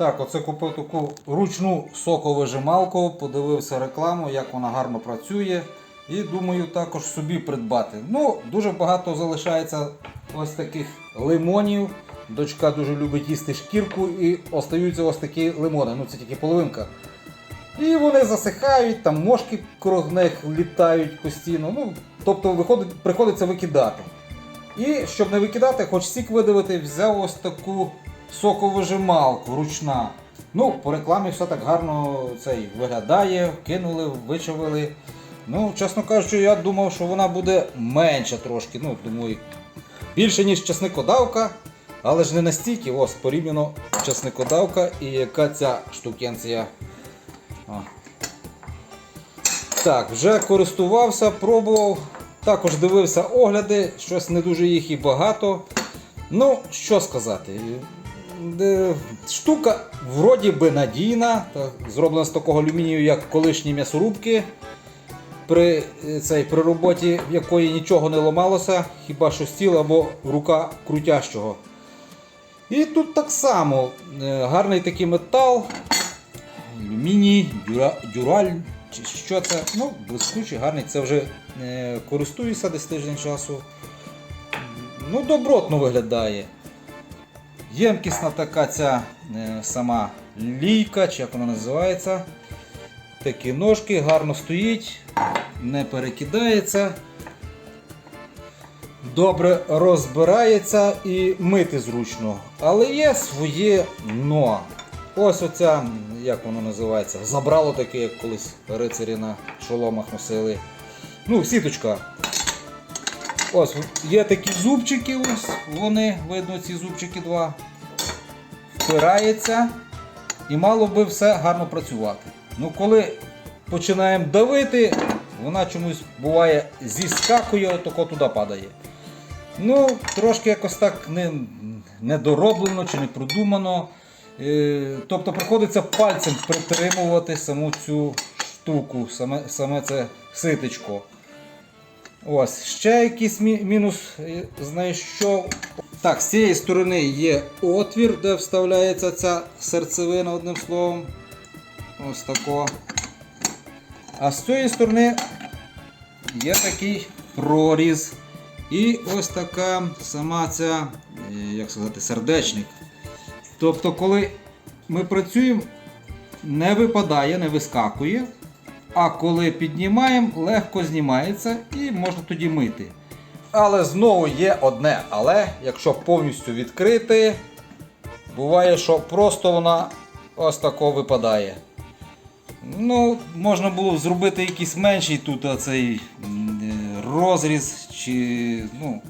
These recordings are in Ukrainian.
Так, оце купив таку ручну соковижималку, подивився рекламу, як вона гарно працює. І думаю також собі придбати. Ну, дуже багато залишається ось таких лимонів. Дочка дуже любить їсти шкірку і остаються ось такі лимони. Ну це тільки половинка. І вони засихають, там мошки круг них літають постійно. Ну, тобто виходить, приходиться викидати. І щоб не викидати, хоч сік видавити, взяв ось таку соковижималку ручна. Ну, по рекламі все так гарно цей виглядає, кинули, вичавили. Ну, чесно кажучи, я думав, що вона буде менша трошки. Ну, думаю, більше, ніж часникодавка, але ж не настільки. Ось порівняно часникодавка і яка ця штукенція. О. Так, вже користувався, пробував. Також дивився огляди, щось не дуже їх і багато. Ну, що сказати. Е, Штука вроді би надійна, зроблена з такого алюмінію, як колишні м'ясорубки. При, е, цей, при роботі, в якої нічого не ламалося, хіба що стіл або рука крутящого. І тут так само е, гарний такий метал, алюміній, дюра, дюраль, чи що це? Ну, блискучий, гарний. Це вже користуюся десь тиждень часу. Ну, добротно виглядає. Ємкісна така ця е, сама лійка, чи як вона називається. Такі ножки, гарно стоїть, не перекидається. Добре розбирається і мити зручно. Але є своє но. Ось оця, як воно називається, забрало таке, як колись рицарі на шоломах носили. Ну, сіточка. Ось є такі зубчики, ось вони, видно, ці зубчики два. Впирається і мало би все гарно працювати. Ну, коли починаємо давити, вона чомусь буває зіскакує, отако туди падає. Ну, трошки якось так не, недороблено чи не продумано. Е, тобто приходиться пальцем притримувати саму цю штуку, саме, саме це ситечко. Ось, ще якийсь мі- мінус е, знайшов. Так, з цієї сторони є отвір, де вставляється ця серцевина, одним словом. Ось тако. А з цієї сторони є такий проріз. І ось така сама ця, е, як сказати, сердечник. Тобто, коли ми працюємо, не випадає, не вискакує. А коли піднімаємо, легко знімається і можна тоді мити. Але знову є одне але, якщо повністю відкрити, буває, що просто вона ось тако випадає. Ну, можна було б зробити якийсь менший тут оцей е, розріз, чи, ну,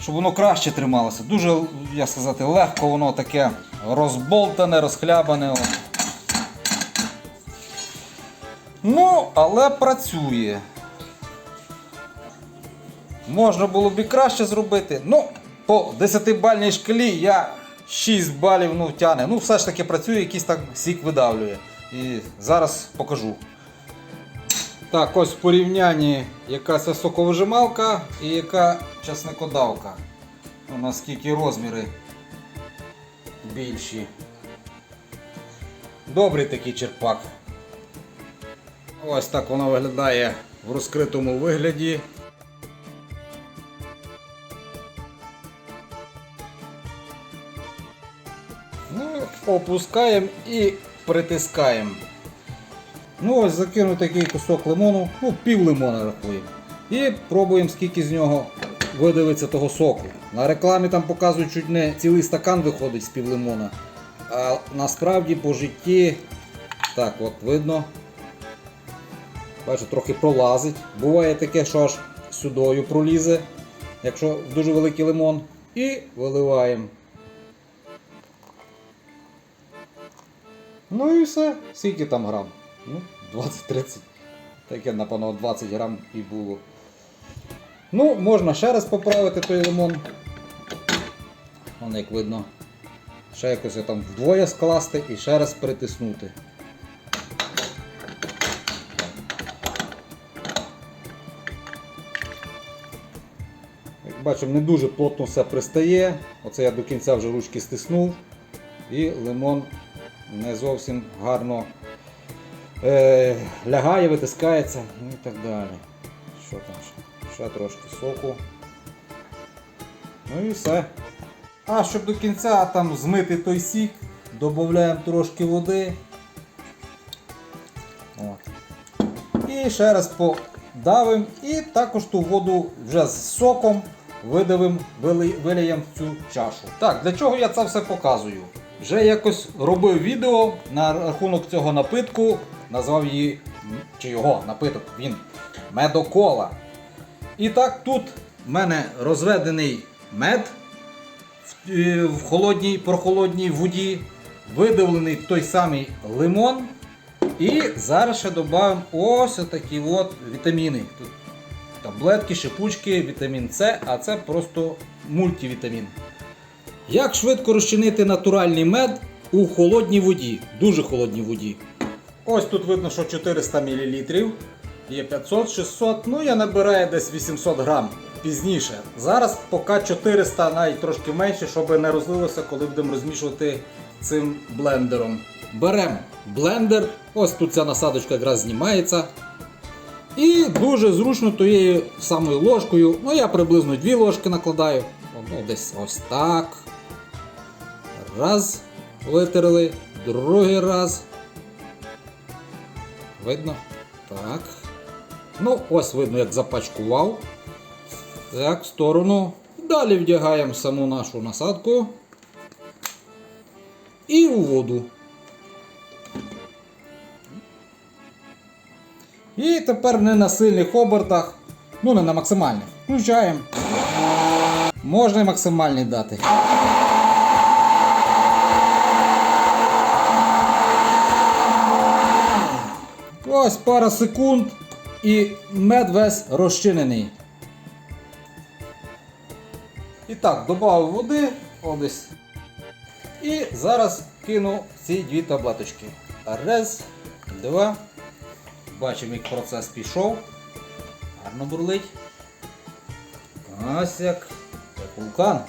щоб воно краще трималося. Дуже, як сказати, легко воно таке розболтане, розхлябане. Ну, але працює. Можна було б і краще зробити. Ну, по 10-бальній шкалі я 6 балів ну, тяне. Ну, все ж таки працює, якийсь так сік видавлює. І зараз покажу. Так, ось в порівнянні, яка це соковижималка і яка часникодавка. Ну, наскільки розміри більші. Добрий такий черпак. Ось так воно виглядає в розкритому вигляді. Ну, опускаємо і притискаємо. Ну ось закину такий кусок лимону, ну пів лимона рахуємо. І пробуємо скільки з нього видавиться того соку. На рекламі там показують чуть не цілий стакан виходить з пів лимона. А насправді по житті, так от видно, бачу, трохи пролазить. Буває таке, що аж сюдою пролізе, якщо дуже великий лимон. І виливаємо. Ну і все. Скільки там грам? Ну, 20-30. Таке, напевно, 20 грам і було. Ну, можна ще раз поправити той лимон. Вон як видно. Ще якось там вдвоє скласти і ще раз притиснути. Бачимо, не дуже плотно все пристає. Оце я до кінця вже ручки стиснув. і лимон не зовсім гарно е, лягає, витискається, ну і так далі. Що там ще? Трошки соку. Ну і все. А щоб до кінця там змити той сік, додаємо трошки води. От. І ще раз подавимо і також ту воду вже з соком видавим, виліємо в цю чашу. Так, для чого я це все показую? Вже якось робив відео на рахунок цього напитку, назвав її, чи його напиток, він медокола. І так, тут в мене розведений мед в, е, холодній, прохолодній воді, видавлений той самий лимон. І зараз ще додаємо ось такі от вітаміни. Тут таблетки, шипучки, вітамін С, а це просто мультивітамін. Як швидко розчинити натуральний мед у холодній воді, дуже холодній воді. Ось тут видно, що 400 мл, є 500, 600, ну я набираю десь 800 грам пізніше. Зараз поки 400, навіть трошки менше, щоб не розлилося, коли будемо розмішувати цим блендером. Беремо блендер, ось тут ця насадочка якраз знімається. І дуже зручно тією самою ложкою, ну я приблизно дві ложки накладаю. Ну, десь ось так. Раз, витерли, другий раз. Видно? Так. Ну, ось видно, як запачкував. Так, в сторону. Далі вдягаємо саму нашу насадку. І у воду. І тепер не на сильних обертах, ну не на максимальних. Включаємо. Можна і максимальний дати. Ось пара секунд і мед весь розчинений. І так, додав води, одесь. І зараз кину ці дві таблеточки. Раз, два. Бачимо, як процес пішов. Гарно бурлить. Ось як, як вулкан.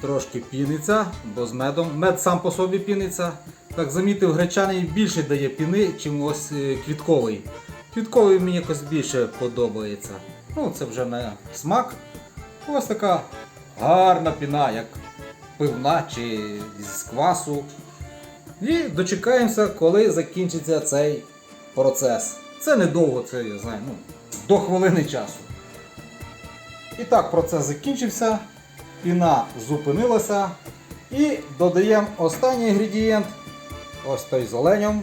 Трошки піниться, бо з медом. Мед сам по собі піниться. Так замітив, гречаний більше дає піни, чим ось е, квітковий. Квітковий мені якось більше подобається. Ну, це вже на смак. Ось така гарна піна, як пивна чи з квасу. І дочекаємося, коли закінчиться цей процес. Це недовго, це я знаю, ну, до хвилини часу. І так, процес закінчився, піна зупинилася. І додаємо останній інгредієнт. Ось той з оленем.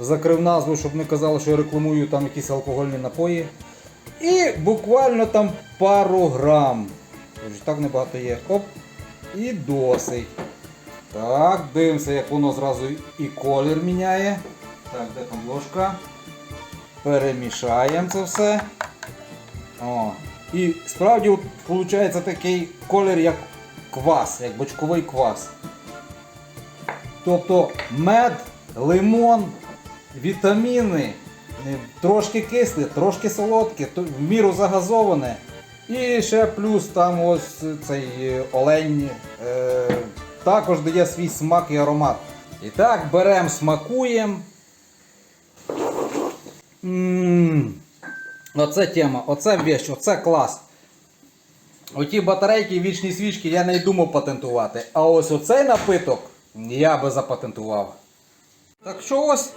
Закрив назву, щоб не казали, що я рекламую там якісь алкогольні напої. І буквально там пару грам. Тож так небагато є. Оп. І досить. Так, дивимося, як воно зразу і колір міняє. Так, де там ложка? Перемішаємо це все. О. І справді от, виходить такий колір, як квас, як бочковий квас. Тобто мед, лимон, вітаміни, трошки кисле, трошки солодке, в міру загазоване. І ще плюс там ось цей олень е, також дає свій смак і аромат. І так, беремо, смакуємо. Оце тема, оце вещь, оце клас. Оті батарейки вічні свічки я не думав патентувати. А ось оцей напиток я би запатентував. Так що ось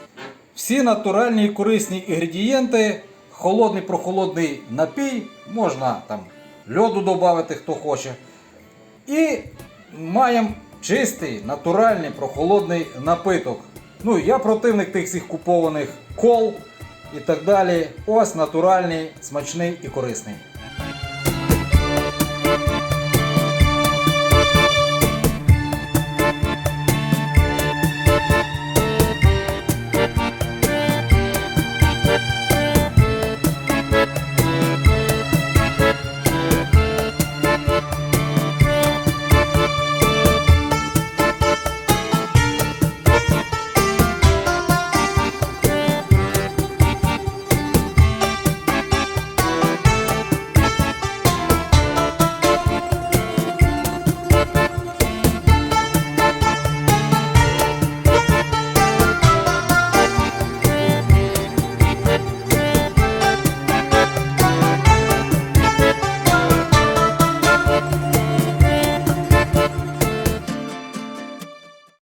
всі натуральні і корисні інгредієнти, холодний прохолодний напій, можна там льоду додати, хто хоче. І маємо чистий, натуральний, прохолодний напиток. Ну, я противник тих всіх купованих кол і так далі. Ось натуральний, смачний і корисний.